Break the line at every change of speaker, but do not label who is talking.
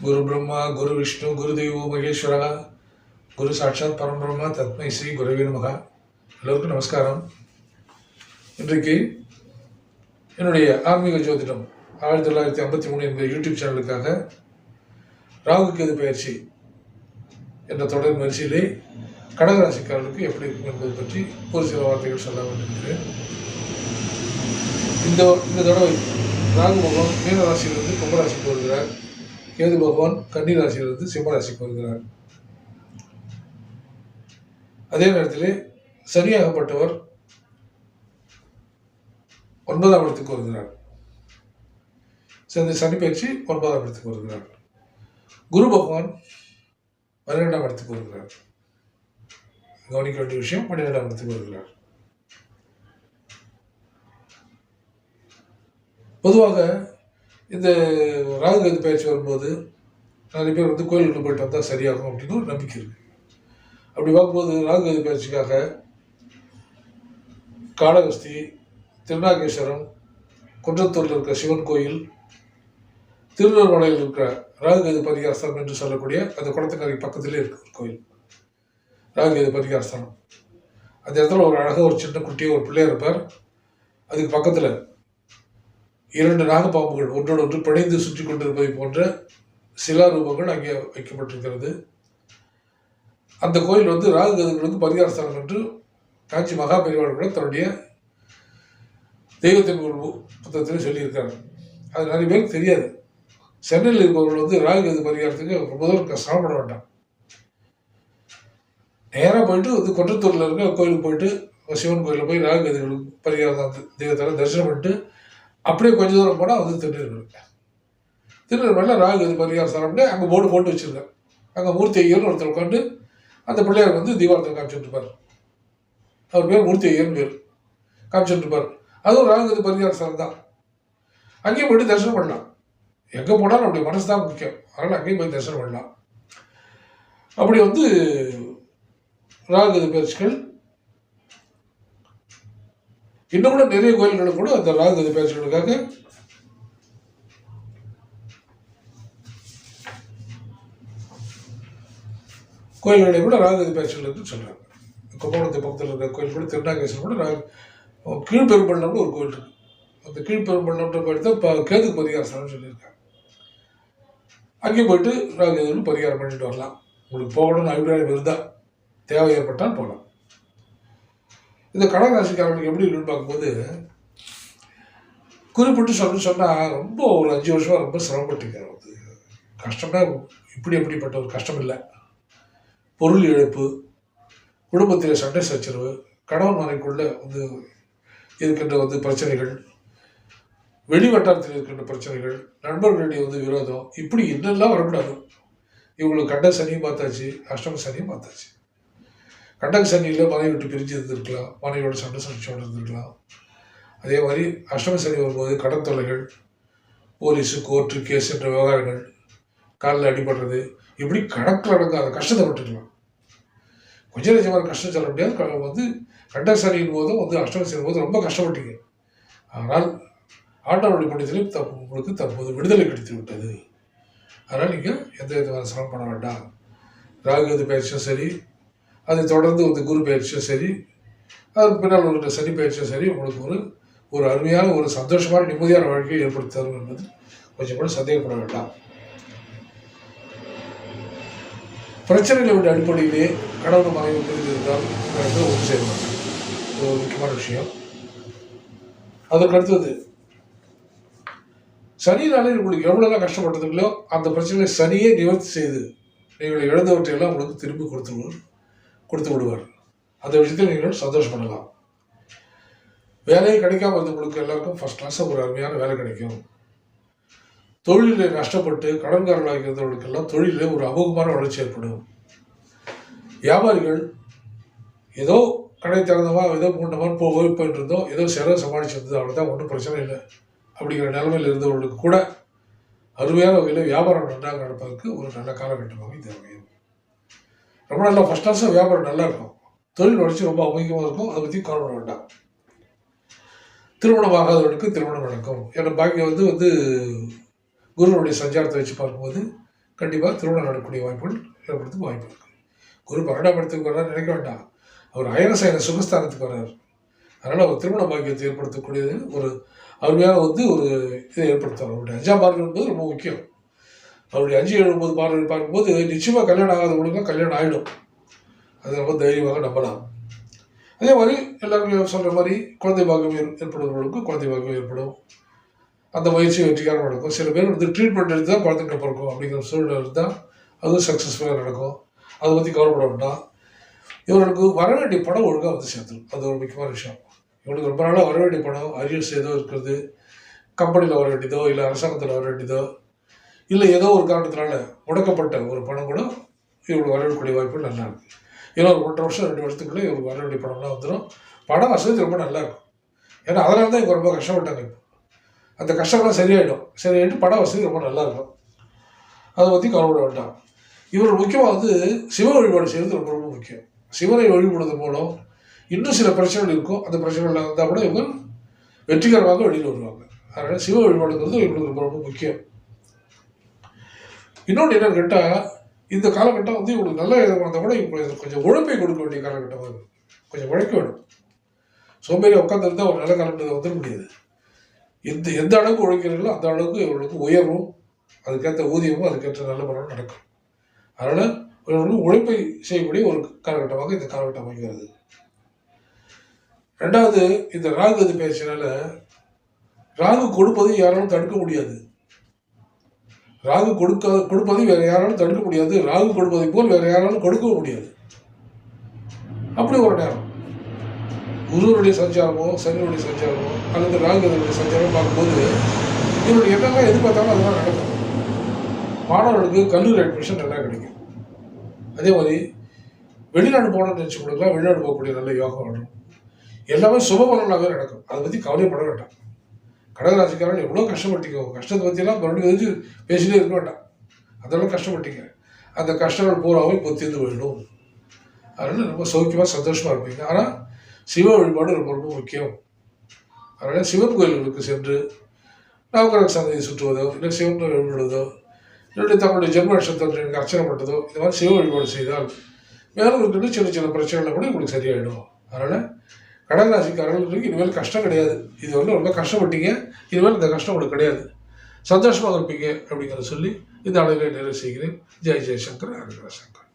குரு பிரம்மா குரு விஷ்ணு குரு தெய்வோ மகேஸ்வரா குரு சாட்சாத் பரம்பிரம்மா தத்மை ஸ்ரீ குருவே நமகா. எல்லோருக்கும் நமஸ்காரம். இன்றைக்கு என்னுடைய ஆன்மீக ஜோதிடம் ஆயிரத்தி தொள்ளாயிரத்தி ஐம்பத்தி மூணு என்கிற யூடியூப் சேனலுக்காக ராகு கேது பயிற்சி என்ற தொடர் முயற்சியிலே கடகராசிக்காரர்களுக்கு எப்படி இருக்கும் என்பது பற்றி ஒரு சில வார்த்தைகள் சொல்ல வேண்டியிருக்கிறேன். இந்த இந்த தடவை ராகு பகவான் மீனராசியிலிருந்து கும்பராசிக்கு வருகிறார். கேது பகவான் கன்னி ராசியிலிருந்து சிம்ம ராசிக்கு வருகிறார். அதே நேரத்திலே சனியாகப்பட்டவர் ஒன்பதாம் இடத்துக்கு வருகிறார். சேர்ந்து சனி பயிற்சி ஒன்பதாம் இடத்துக்கு வருகிறார். குரு பகவான் பன்னிரெண்டாம் இடத்துக்கு வருகிறார். கவனிக்க வேண்டிய விஷயம் பன்னிரெண்டாம் இடத்துக்கு வருகிறார். பொதுவாக இந்த ராகு கேது பயிற்சி வரும்போது நிறைய பேர் வந்து கோயிலுக்கு போயிட்டு வந்தால் சரியாகும் அப்படின்னு ஒரு நம்பிக்கை இருக்குது அப்படி பார்க்கும்போது ராகு கேது பயிற்சிக்காக காளகஸ்தி திருநாகேஸ்வரம் குன்றத்தூரில் இருக்கிற சிவன் கோயில் திருநெல்வேலியில் இருக்கிற ராகுகேது பரிகாரஸ்தானம் என்று சொல்லக்கூடிய அந்த குளத்துக்கரை பக்கத்திலே இருக்கு ஒரு கோயில். ராகுகேது பரிகாரஸ்தலம். அந்த இடத்துல ஒரு அழகாக ஒரு சின்ன குட்டியாக ஒரு பிள்ளையார் இருப்பார். அதுக்கு பக்கத்தில் இரண்டு நாகப்பாம்புகள் ஒன்றோடு ஒன்று பிணைந்து சுற்றி கொண்டிருப்பதை போன்ற சிலா ரூபங்கள் அங்கே வைக்கப்பட்டிருக்கிறது. அந்த கோயில் வந்து ராகு கேதங்களுக்கு பரிகாரத்தலம் என்று காஞ்சி மகா பெரியவாள் தன்னுடைய தெய்வத்தின் ஒரு புத்தகத்தில் சொல்லியிருக்காரு அது நிறைய பேருக்கு தெரியாது. சென்னையில் இருப்பவர்கள் வந்து ராகு ராகுகேது பரிகாரத்துக்கு முதல் சிரமப்பட வேண்டாம். நேராக போயிட்டு வந்து கொன்றத்தூரில் இருக்க கோயிலுக்கு போயிட்டு சிவன் கோயிலில் போய் ராகு ராகுகேதுகளுக்கு பரிகாரம் அந்த தரிசனம் பண்ணிட்டு அப்படியே கொஞ்ச தூரம் போனால் வந்து திருநெல்வேலி திருநெல்வேலியில் ராகுகேது பரிகார சாப்பிட்டு அங்கே போர்டு போட்டு வச்சுருக்கேன் அங்கே மூர்த்தி ஐயர்னு ஒருத்தர் உட்காந்து அந்த பிள்ளையார் வந்து தீபாவளத்தில் காமிச்சுட்டு இருப்பார். அவர் பேர் மூர்த்தி ஐயர்னு பேர். காமிச்சிட்டு இருப்பார். அதுவும் இது பரிகார ஸ்தலம் தான் அங்கேயும் போயிட்டு தரிசனம் பண்ணலாம். எங்கே போனாலும் அப்படி மனசு தான் முக்கியம். அதனால் அங்கேயும் போய் தரிசனம் பண்ணலாம். அப்படி வந்து ராகுகேது பயிற்சிகள் இன்னும் கூட நிறைய கோயில்களும் கூட அந்த ராகுகதி பயிற்சிகளுக்காக கோயில்களை கூட ராகுகதி பயிற்சிகள் என்று சொல்கிறாங்க கும்பகோணத்தை பக்கத்தில் இருக்கிற கோயில் கூட திருநாகேஸ்வரம் கூட ராகு கீழ்பெரும்பள்ளம்னு ஒரு கோயில் இருக்கு. அந்த கீழ்பெரும்பள்ளம்ன்ற கோயில் தான் இப்போ கேதுக்கு பரிகார சொல்லியிருக்காங்க. அங்கேயும் போயிட்டு ராகுகேதுன்னு பரிகாரம் பண்ணிட்டு வரலாம். உங்களுக்கு போகணும்னு அபிப்பிராயம் இருந்தால் தேவை ஏற்பட்டால் போகலாம். இந்த கடகராசிக்காரங்களுக்கு எப்படி இருக்குன்னு பார்க்கும்போது குறிப்பிட்டு சொல்லி சொன்னால் ரொம்ப ஒரு அஞ்சு வருஷமாக ரொம்ப சிரமப்பட்டுருக்காரு அது கஷ்டம்னா இப்படி எப்படிப்பட்ட ஒரு கஷ்டம் இல்லை. பொருள் இழப்பு குடும்பத்தில் சண்டை சச்சரவு கணவன் மனைக்குள்ள வந்து இருக்கின்ற வந்து பிரச்சனைகள் வெளி வட்டாரத்தில் இருக்கின்ற பிரச்சனைகள் நண்பர்களுடைய வந்து விரோதம் இப்படி என்னெல்லாம் வரக்கூடாது. இவங்களுக்கு கண்ட சனியும் பார்த்தாச்சு அஷ்டம சனியும் பார்த்தாச்சு. கண்டக சனியில் மனைவி விட்டு பிரிஞ்சு இருந்திருக்கலாம் மனைவியோட சண்டை சமைச்சோடு இருந்திருக்கலாம் அதே மாதிரி அஷ்டம சனி வரும்போது கடன் தொல்லைகள் போலீஸு கோர்ட்டு கேஸ் என்ற விவகாரங்கள் காலில் அடிபடுறது இப்படி கணக்கில் அடங்காத கஷ்டத்தை விட்டுருக்கலாம் கொஞ்சம் நிஜமான கஷ்டம் சொல்ல முடியாது. வந்து கண்டக சனியின் போதும் வந்து அஷ்டம சனியின் போது ரொம்ப கஷ்டப்பட்டீங்க. ஆனால் ஆண்டவருடைய புண்ணியத்திலும் தப்பு உங்களுக்கு தற்போது விடுதலை கிடைத்து விட்டது. அதனால் நீங்கள் எந்த விதமான சிரமம் பண்ண வேண்டாம். ராகுவது பயிற்சியும் சரி அதை தொடர்ந்து வந்து குரு பயிற்சியும் சரி அதற்கு பின்னால் உங்கள்கிட்ட சனி பயிற்சியும் சரி உங்களுக்கு ஒரு ஒரு அருமையான ஒரு சந்தோஷமான நிம்மதியான வாழ்க்கையை ஏற்படுத்தி தரும் என்பது கொஞ்சம் கூட சந்தேகப்பட வேண்டாம். பிரச்சனைகளுடைய அடிப்படையிலே கடவுள் மனைவி புரிந்திருந்தால் ஒன்று செய்வாங்க இது ஒரு முக்கியமான விஷயம். அதற்கு அடுத்தது சனினாலே உங்களுக்கு எவ்வளோலாம் கஷ்டப்பட்டதுங்களோ அந்த பிரச்சனையை சனியே நிவர்த்தி செய்து நீங்கள் இழந்தவற்றையெல்லாம் உங்களுக்கு திரும்பி கொடுத்துருவோம் கொடுத்து விடுவார். அந்த விஷயத்தில் நீங்கள் சந்தோஷப்படலாம் வேலையை கிடைக்காம இருந்தவங்களுக்கு எல்லாருக்கும் ஃபர்ஸ்ட் கிளாஸாக ஒரு அருமையான வேலை கிடைக்கும். தொழிலில் நஷ்டப்பட்டு கடன்காரர்களாக இருந்தவர்களுக்கெல்லாம் தொழிலில் ஒரு அமோகமான வளர்ச்சி ஏற்படும். வியாபாரிகள் ஏதோ கடை திறந்தவா ஏதோ மூண்டமான்னு போக போயிட்டு இருந்தோம் ஏதோ சிற சமாளிச்சிருந்தது அவ்வளோதான் ஒன்றும் பிரச்சனை இல்லை. அப்படிங்கிற நிலைமையில் இருந்தவர்களுக்கு கூட அருமையான வகையில் வியாபாரம் நன்றாக நடப்பதற்கு ஒரு நல்ல காலகட்டமாக இது அமையும். ரொம்ப நல்லா ஃபஸ்ட் கிளாஸாக வியாபாரம் நல்லா இருக்கும். தொழில் வளர்ச்சி ரொம்ப அமுகமாக இருக்கும். அதை பற்றி கவலைப்பட வேண்டாம். திருமணம் ஆகாதவர்களுக்கு திருமணம் நடக்கும். ஏன்னா பாக்கி வந்து வந்து குருவனுடைய சஞ்சாரத்தை வச்சு பார்க்கும்போது கண்டிப்பாக திருமணம் நடக்கக்கூடிய வாய்ப்புகள் ஏற்படுத்த வாய்ப்பு இருக்குது குரு பன்னெண்டாம் இடத்துக்கு வர்றாரு நினைக்க வேண்டாம். அவர் அயனசயன சுகஸ்தானத்துக்கு வர்றாரு. அதனால் அவர் திருமண பாக்கியத்தை ஏற்படுத்தக்கூடியது ஒரு அருமையான வந்து ஒரு இதை ஏற்படுத்துவார். அவருடைய அஞ்சாம் பார்வை என்பது ரொம்ப முக்கியம். அவருடைய அஞ்சு எழுபது ஒன்பது பார்க்கும்போது நிச்சயமாக கல்யாணம் ஆகாதவங்களுக்கும் கல்யாணம் ஆகிடும் அது ரொம்ப தைரியமாக நம்பலாம். அதே மாதிரி எல்லாருமே சொல்கிற மாதிரி குழந்தை பாகம் ஏற்- குழந்தை பாகம் ஏற்படும். அந்த முயற்சி வெற்றிகரமாக நடக்கும். சில பேர் வந்து ட்ரீட்மெண்ட் எடுத்து தான் குழந்தைங்க பிறக்கும் அப்படிங்கிற சூழ்நிலை இருந்தால் அதுவும் சக்ஸஸ்ஃபுல்லாக நடக்கும். அதை பற்றி கவலைப்பட வேண்டாம். இவர்களுக்கு வர வேண்டிய படம் ஒழுங்காக வந்து சேர்த்துடும் அது ஒரு முக்கியமான விஷயம். இவனுக்கு ரொம்ப நாளாக வர வேண்டிய படம் அரியர்ஸ் ஏதோ இருக்கிறது கம்பெனியில் வர வேண்டியதோ இல்லை அரசாங்கத்தில் வர வேண்டியதோ இல்லை ஏதோ ஒரு காரணத்தினால முடக்கப்பட்ட ஒரு பணம் கூட இவங்களுக்கு வரவேற்கக்கூடிய வாய்ப்பு நல்லா இருக்குது ஏன்னா ஒரு ஒன்றரை வருஷம் ரெண்டு வருஷத்துக்குள்ளே இவங்களுக்கு வரவேண்டிய படம்லாம் வந்துடும் படம் வசதி ரொம்ப நல்லா இருக்கும். ஏன்னா அதனால தான் இவங்க ரொம்ப கஷ்டப்பட்டாங்க இப்போ. அந்த கஷ்டம்லாம் சரியாயிடும். சரியாயிட்டு படம் வசதி ரொம்ப நல்லா இருக்கும். அதை பற்றி கவலைப்பட வேண்டாம். இவர் முக்கியமாக வந்து சிவ வழிபாடு செய்கிறது ரொம்ப ரொம்ப முக்கியம். சிவனை வழிபடுவதன் மூலம் இன்னும் சில பிரச்சனைகள் இருக்கும். அந்த பிரச்சனைகள் இருந்தால் கூட இவங்க வெற்றிகரமாக வெளியில் வருவாங்க. அதனால் சிவ வழிபாடுங்கிறது இவங்களுக்கு ரொம்ப ரொம்ப முக்கியம். இன்னொன்று என்னன்னு கேட்டால் இந்த காலகட்டம் வந்து இவங்களுக்கு நல்ல விதமாக இருந்தால் கூட இவங்களுக்கு கொஞ்சம் உழைப்பை கொடுக்க வேண்டிய காலகட்டமாக வரும் கொஞ்சம் உழைக்க வேணும் சோம்பேறி உட்காந்துருந்தா ஒரு நல்ல காலகட்டத்தில் வந்துட முடியாது. எந்த எந்த அளவுக்கு உழைக்கிறீங்களோ அந்த அளவுக்கு இவங்களுக்கு உயர்வும் அதுக்கேற்ற ஊதியமும் அதுக்கேற்ற நல்ல பலனும் நடக்கும். அதனால் இவர்களுக்கு உழைப்பை செய்யக்கூடிய ஒரு காலகட்டமாக இந்த காலகட்டம் அமைகிறது. ரெண்டாவது இந்த ராகு இது பேசினால ராகு கொடுப்பதை யாராலும் தடுக்க முடியாது. ராகு கொடுக்க கொடுப்பதை வேறு யாராலும் தடுக்க முடியாது. ராகு கொடுப்பதை போல் வேறு யாராலும் கொடுக்கவும் முடியாது. அப்படி ஒரு நேரம். குருவனுடைய சஞ்சாரமோ சனியுடைய சஞ்சாரமோ அல்லது ராகுதனுடைய சஞ்சாரமோ பார்க்கும்போது இவருடைய என்னெல்லாம் எதிர்பார்த்தாலும் அதெல்லாம் நடக்கும். மாணவர்களுக்கு கல்லூரி அட்மிஷன் நல்லா கிடைக்கும். அதே மாதிரி வெளிநாடு போகணும்னு நினச்சி கொடுக்கலாம் வெளிநாடு போகக்கூடிய நல்ல யோகம் வரும். எல்லாமே சுபபலனாகவே நடக்கும். அதை பற்றி கவலைப்பட வேண்டாம். கடகராசிக்காரன் எவ்வளோ கஷ்டப்பட்டீங்க உங்க கஷ்டத்தை பற்றியெல்லாம் மறுபடியும் வந்து பேசிட்டே இருக்க வேண்டாம் அதெல்லாம் கஷ்டப்பட்டீங்க அந்த கஷ்டங்கள் பூராவும் இப்போ தீர்ந்து போயிடும். அதனால் ரொம்ப சௌக்கியமாக சந்தோஷமாக இருப்பீங்க ஆனால் சிவ வழிபாடு ரொம்ப ரொம்ப முக்கியம். அதனால் சிவன் கோயில்களுக்கு சென்று நவகிரக சந்தையை சுற்றுவதோ இல்லை சிவன் வழிபடுவதோ இல்லை தங்களுடைய ஜென்ம நட்சத்திரத்திற்கு அர்ச்சனை பண்ணுறதோ இந்த மாதிரி சிவ வழிபாடு செய்தால் மேலும் இருக்கின்ற சின்ன சின்ன பிரச்சனைகள் கூட உங்களுக்கு சரியாயிடும். அதனால் கடல் ராசிக்காரர்களுக்கு இனிமேல் கஷ்டம் கிடையாது. இது வந்து ரொம்ப கஷ்டப்பட்டீங்க இனிமேல் இந்த கஷ்டம் உங்களுக்கு கிடையாது. சந்தோஷமாக இருப்பீங்க அப்படிங்கிறத சொல்லி இந்த அளவில் நிறைவு செய்கிறேன். ஜெய் ஜெய்சங்கர் ஹரிகர சங்கர்.